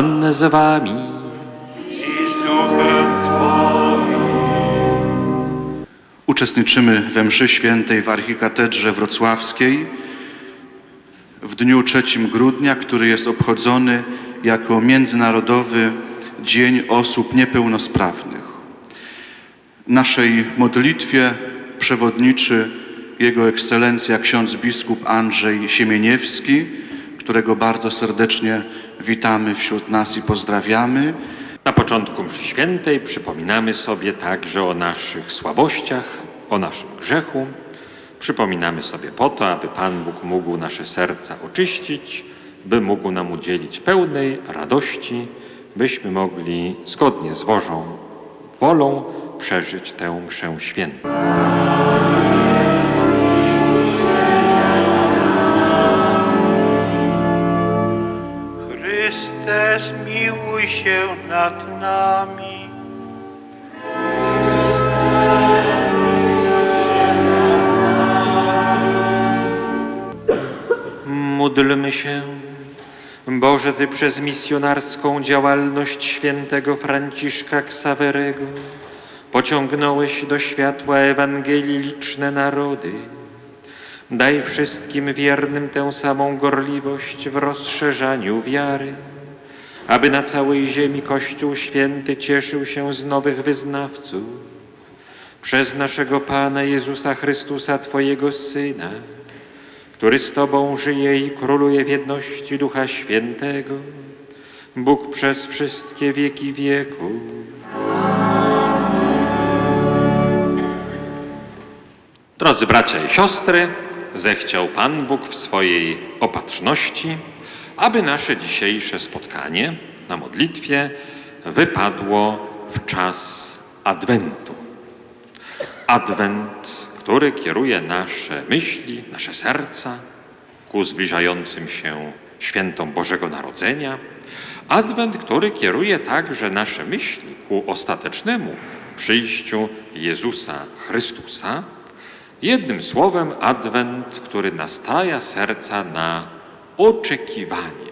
Pan z wami. Uczestniczymy we mszy świętej w Archikatedrze Wrocławskiej w dniu 3 grudnia, który jest obchodzony jako Międzynarodowy Dzień Osób Niepełnosprawnych. Naszej modlitwie przewodniczy Jego Ekscelencja ksiądz biskup Andrzej Siemieniewski, którego bardzo serdecznie witamy wśród nas i pozdrawiamy. Na początku mszy świętej przypominamy sobie także o naszych słabościach, o naszym grzechu. Przypominamy sobie po to, aby Pan Bóg mógł nasze serca oczyścić, by mógł nam udzielić pełnej radości, byśmy mogli zgodnie z Bożą wolą przeżyć tę mszę świętą. Nad nami. Módlmy się. Boże, Ty przez misjonarską działalność świętego Franciszka Ksawerego pociągnąłeś do światła Ewangelii liczne narody. Daj wszystkim wiernym tę samą gorliwość w rozszerzaniu wiary, aby na całej ziemi Kościół Święty cieszył się z nowych wyznawców. Przez naszego Pana Jezusa Chrystusa, Twojego Syna, który z Tobą żyje i króluje w jedności Ducha Świętego, Bóg przez wszystkie wieki wieków. Drodzy bracia i siostry, zechciał Pan Bóg w swojej opatrzności, aby nasze dzisiejsze spotkanie na modlitwie wypadło w czas Adwentu. Adwent, który kieruje nasze myśli, nasze serca ku zbliżającym się świętom Bożego Narodzenia. Adwent, który kieruje także nasze myśli ku ostatecznemu przyjściu Jezusa Chrystusa. Jednym słowem, Adwent, który nastraja serca na oczekiwanie.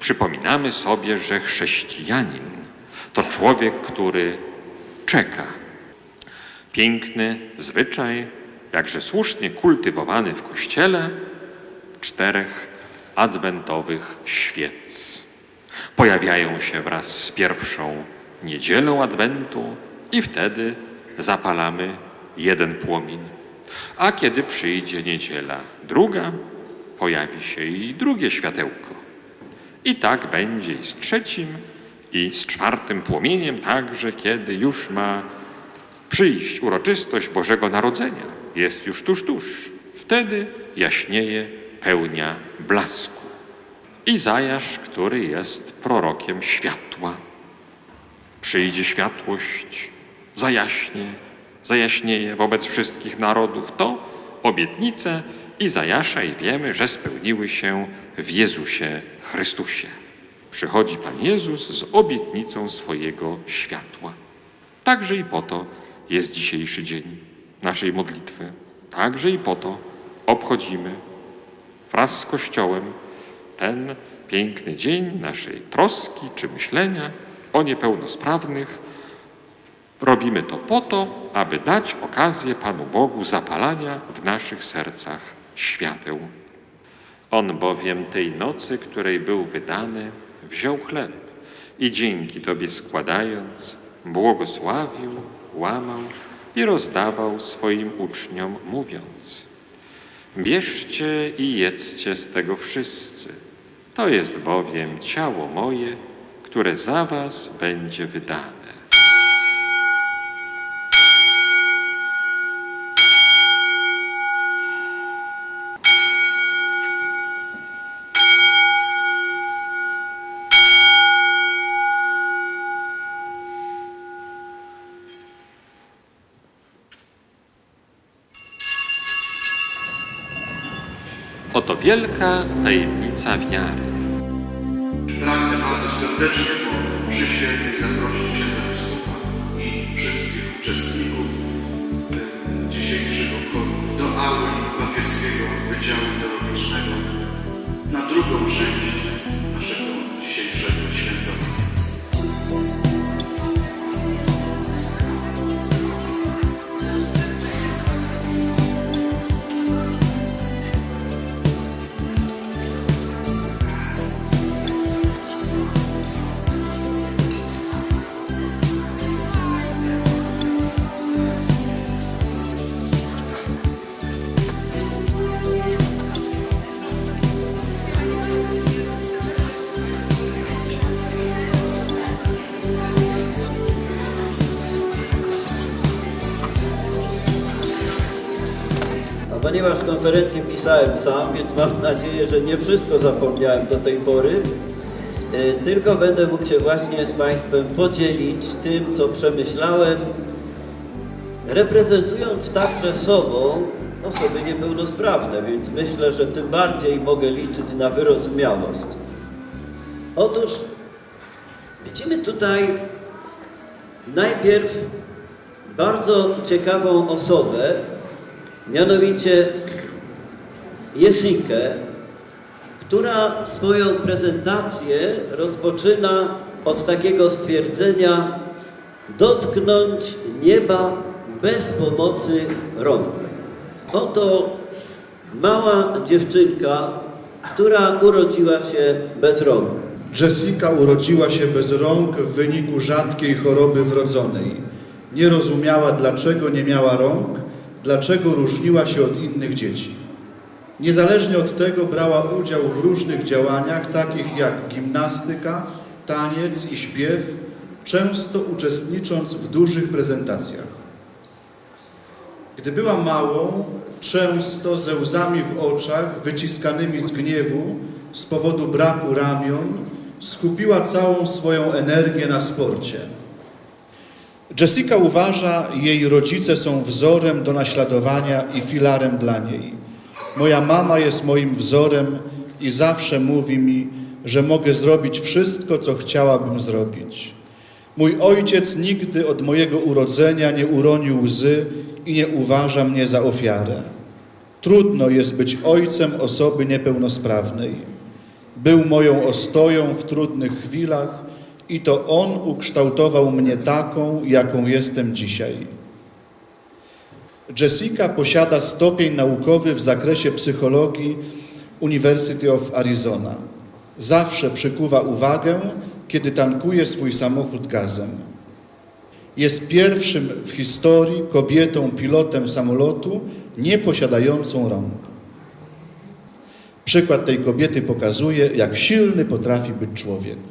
Przypominamy sobie, że chrześcijanin to człowiek, który czeka Piękny zwyczaj, jakże słusznie kultywowany w Kościele, czterech adwentowych świec. Pojawiają się wraz z pierwszą niedzielą adwentu i wtedy zapalamy jeden płomień. A kiedy przyjdzie niedziela druga, pojawi się i drugie światełko. I tak będzie i z trzecim, i z czwartym płomieniem, także kiedy już ma przyjść uroczystość Bożego Narodzenia. Jest już tuż, tuż. Wtedy jaśnieje pełnia blasku. Izajasz, który jest prorokiem światła. Przyjdzie światłość, zajaśnie, zajaśnieje wobec wszystkich narodów. To obietnice Izajasza i wiemy, że spełniły się w Jezusie Chrystusie. Przychodzi Pan Jezus z obietnicą swojego światła. Także i po to jest dzisiejszy dzień naszej modlitwy. Także i po to obchodzimy wraz z Kościołem ten piękny dzień naszej troski czy myślenia o niepełnosprawnych. Robimy to po to, aby dać okazję Panu Bogu zapalania w naszych sercach świateł. On bowiem tej nocy, której był wydany, wziął chleb i dzięki Tobie składając, błogosławił, łamał i rozdawał swoim uczniom, mówiąc: Bierzcie i jedzcie z tego wszyscy. To jest bowiem ciało moje, które za was będzie wydane. Oto wielka tajemnica wiary. Pragnę bardzo serdecznie po mszy świętej zaprosić księdza biskupa i wszystkich uczestników e, dzisiejszych obchodów do auli papieskiego Wydziału Teologicznego na drugą część naszego ponieważ konferencję pisałem sam, więc mam nadzieję, że nie wszystko zapomniałem do tej pory, e, tylko będę mógł się właśnie z Państwem podzielić tym, co przemyślałem, reprezentując także sobą osoby niepełnosprawne, więc myślę, że tym bardziej mogę liczyć na wyrozumiałość. Otóż widzimy tutaj najpierw bardzo ciekawą osobę, mianowicie Jessikę, która swoją prezentację rozpoczyna od takiego stwierdzenia dotknąć nieba bez pomocy rąk. Oto mała dziewczynka, która urodziła się bez rąk. Jessica urodziła się bez rąk w wyniku rzadkiej choroby wrodzonej. Nie rozumiała, dlaczego nie miała rąk, dlaczego różniła się od innych dzieci. Niezależnie od tego brała udział w różnych działaniach, takich jak gimnastyka, taniec i śpiew, często uczestnicząc w dużych prezentacjach. Gdy była małą, często ze łzami w oczach, wyciskanymi z gniewu z powodu braku ramion, skupiła całą swoją energię na sporcie. Jessica uważa, jej rodzice są wzorem do naśladowania i filarem dla niej. Moja mama jest moim wzorem i zawsze mówi mi, że mogę zrobić wszystko, co chciałabym zrobić. Mój ojciec nigdy od mojego urodzenia nie uronił łzy i nie uważa mnie za ofiarę. Trudno jest być ojcem osoby niepełnosprawnej. Był moją ostoją w trudnych chwilach i to on ukształtował mnie taką, jaką jestem dzisiaj. Jessica posiada stopień naukowy w zakresie psychologii University of Arizona. Zawsze przykuwa uwagę, kiedy tankuje swój samochód gazem. Jest pierwszym w historii kobietą pilotem samolotu nieposiadającą rąk. Przykład tej kobiety pokazuje, jak silny potrafi być człowiek.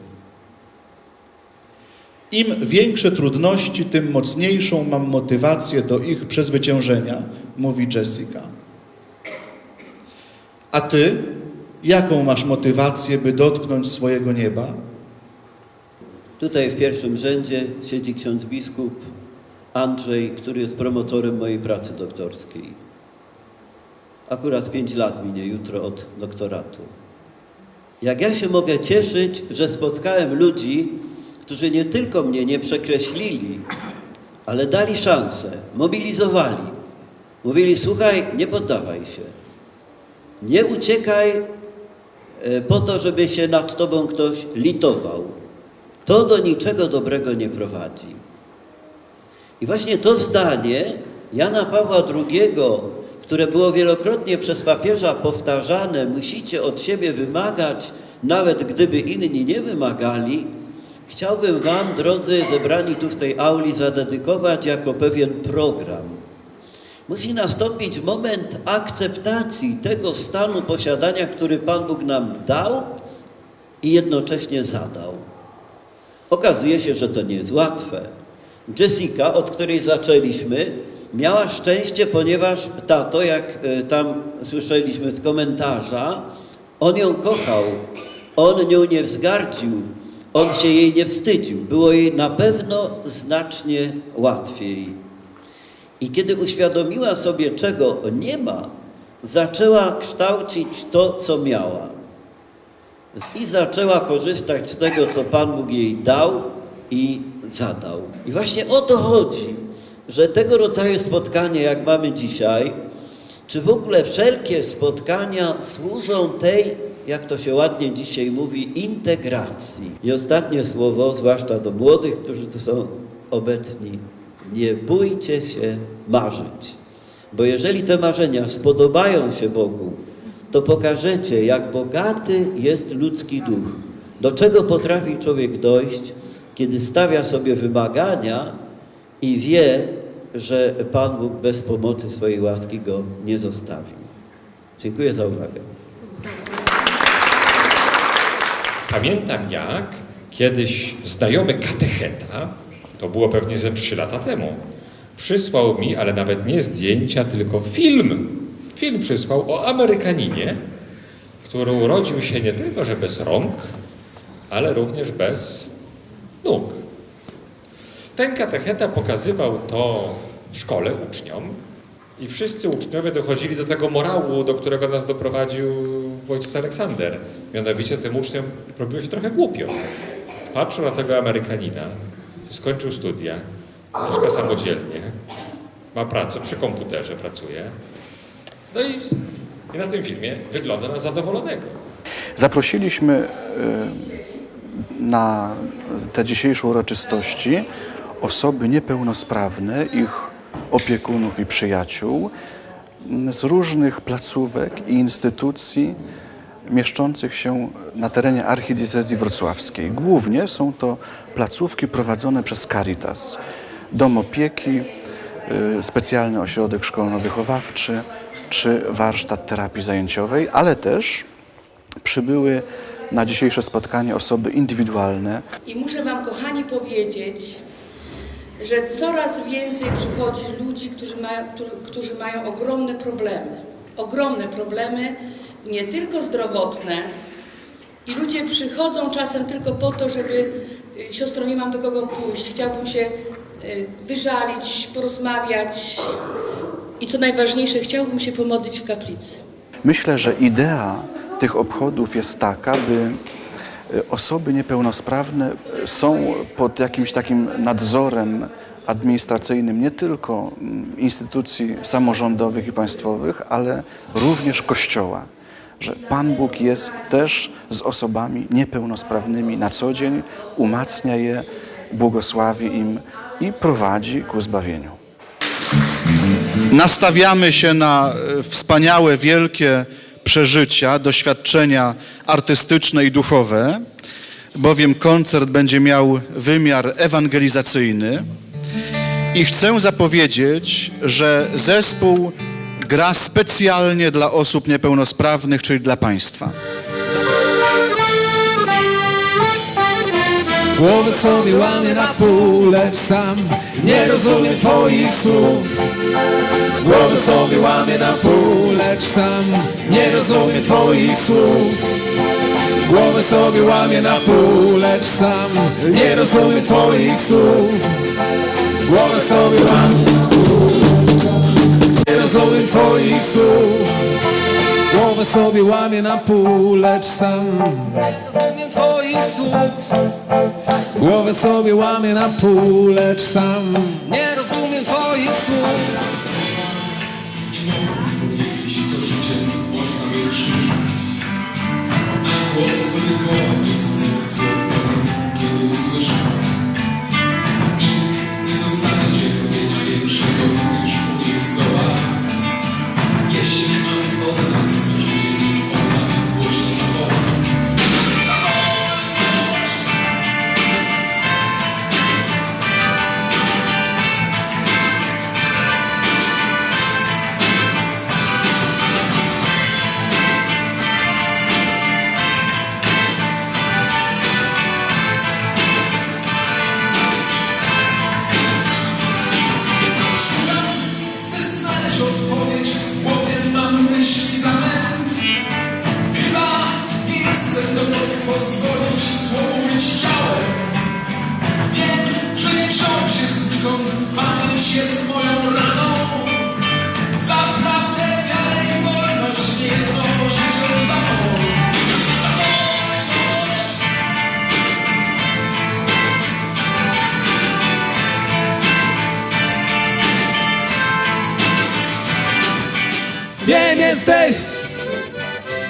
Im większe trudności, tym mocniejszą mam motywację do ich przezwyciężenia, mówi Jessica. A ty, jaką masz motywację, by dotknąć swojego nieba? Tutaj w pierwszym rzędzie siedzi ksiądz biskup Andrzej, który jest promotorem mojej pracy doktorskiej. Akurat pięć lat minie jutro od doktoratu. Jak ja się mogę cieszyć, że spotkałem ludzi, którzy nie tylko mnie nie przekreślili, ale dali szansę, mobilizowali. Mówili, słuchaj, nie poddawaj się. Nie uciekaj e, po to, żeby się nad tobą ktoś litował. To do niczego dobrego nie prowadzi. I właśnie to zdanie Jana Pawła II, które było wielokrotnie przez papieża powtarzane, musicie od siebie wymagać, nawet gdyby inni nie wymagali, chciałbym Wam, drodzy zebrani tu w tej auli, zadedykować jako pewien program. Musi nastąpić moment akceptacji tego stanu posiadania, który Pan Bóg nam dał i jednocześnie zadał. Okazuje się, że to nie jest łatwe. Jessica, od której zaczęliśmy, miała szczęście, ponieważ tato, jak e, tam słyszeliśmy z komentarza, on ją kochał, on nią nie wzgardził, on się jej nie wstydził. Było jej na pewno znacznie łatwiej. I kiedy uświadomiła sobie, czego nie ma, zaczęła kształcić to, co miała. I zaczęła korzystać z tego, co Pan Bóg jej dał i zadał. I właśnie o to chodzi, że tego rodzaju spotkania, jak mamy dzisiaj, czy w ogóle wszelkie spotkania służą tej, jak to się ładnie dzisiaj mówi, integracji. I ostatnie słowo, zwłaszcza do młodych, którzy tu są obecni. Nie bójcie się marzyć. Bo jeżeli te marzenia spodobają się Bogu, to pokażecie, jak bogaty jest ludzki duch. Do czego potrafi człowiek dojść, kiedy stawia sobie wymagania i wie, że Pan Bóg bez pomocy swojej łaski go nie zostawił. Dziękuję za uwagę. Pamiętam jak kiedyś znajomy katecheta, to było pewnie ze trzy lata temu, przysłał mi, ale nawet nie zdjęcia, tylko film. Film przysłał o Amerykaninie, który urodził się nie tylko, że bez rąk, ale również bez nóg. Ten katecheta pokazywał to w szkole uczniom i wszyscy uczniowie dochodzili do tego morału, do którego nas doprowadził ojciec Aleksander. Mianowicie tym uczniom robiło się trochę głupio. Patrzył na tego Amerykanina, skończył studia, mieszka samodzielnie, ma pracę, przy komputerze pracuje. No i, i na tym filmie wygląda na zadowolonego. Zaprosiliśmy y, na te dzisiejsze uroczystości osoby niepełnosprawne, ich opiekunów i przyjaciół z różnych placówek i instytucji mieszczących się na terenie archidiecezji wrocławskiej. Głównie są to placówki prowadzone przez Caritas. Dom opieki, y, specjalny ośrodek szkolno-wychowawczy czy warsztat terapii zajęciowej, ale też przybyły na dzisiejsze spotkanie osoby indywidualne, I muszę Wam, kochani, powiedzieć, że coraz więcej przychodzi ludzi, którzy mają, którzy, mają ogromne problemy. Ogromne problemy, nie tylko zdrowotne. I ludzie przychodzą czasem tylko po to, żeby y, siostro, nie mam do kogo pójść, chciałbym się y, wyżalić, porozmawiać. I co najważniejsze, chciałbym się pomodlić w kaplicy. Myślę, że idea tych obchodów jest taka, by osoby niepełnosprawne są pod jakimś takim nadzorem administracyjnym nie tylko mm, instytucji samorządowych i państwowych, ale również Kościoła. Że Pan Bóg jest też z osobami niepełnosprawnymi na co dzień, umacnia je, błogosławi im i prowadzi ku zbawieniu. Nastawiamy się na e, wspaniałe, wielkie przeżycia, doświadczenia artystyczne i duchowe, bowiem koncert będzie miał wymiar ewangelizacyjny. I chcę zapowiedzieć, że zespół gra specjalnie dla osób niepełnosprawnych, czyli dla Państwa. Głowę sobie łamię na pół, lecz sam nie rozumiem twoich słów. Głowę sobie łamię na pół, lecz sam nie rozumiem twoich słów. Głowę sobie łamię na pół, lecz sam nie rozumiem twoich słów. Głowę sobie łamię na pół, nie rozumiem twoich słów. Głowę sobie łamię na pół, lecz sam rozumiem twoich słów. Głowę sobie łamię na pół, lecz sam nie rozumiem twoich słów. A głos,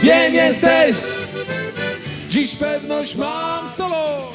wiem jesteś. Dziś pewność mam solo.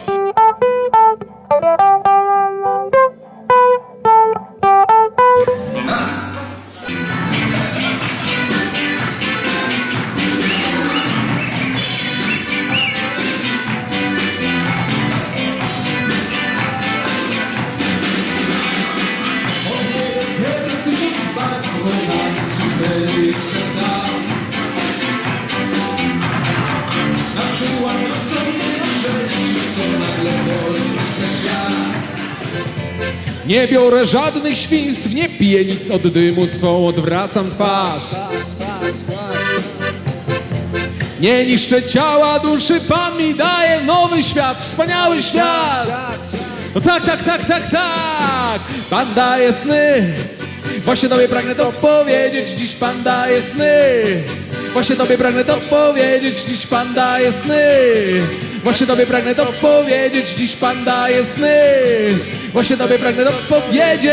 Nie biorę żadnych świństw, nie piję nic od dymu, swą odwracam twarz. Nie niszczę ciała, duszy, Pan mi daje nowy świat, wspaniały świat. No tak, tak, tak, tak, tak, Pan daje sny. Właśnie Tobie pragnę to powiedzieć, dziś Pan daje sny. Właśnie Tobie pragnę to powiedzieć, dziś Pan daje sny. Właśnie Tobie pragnę to powiedzieć, dziś Pan daje sny. Właśnie Tobie pragnę to powiedzieć.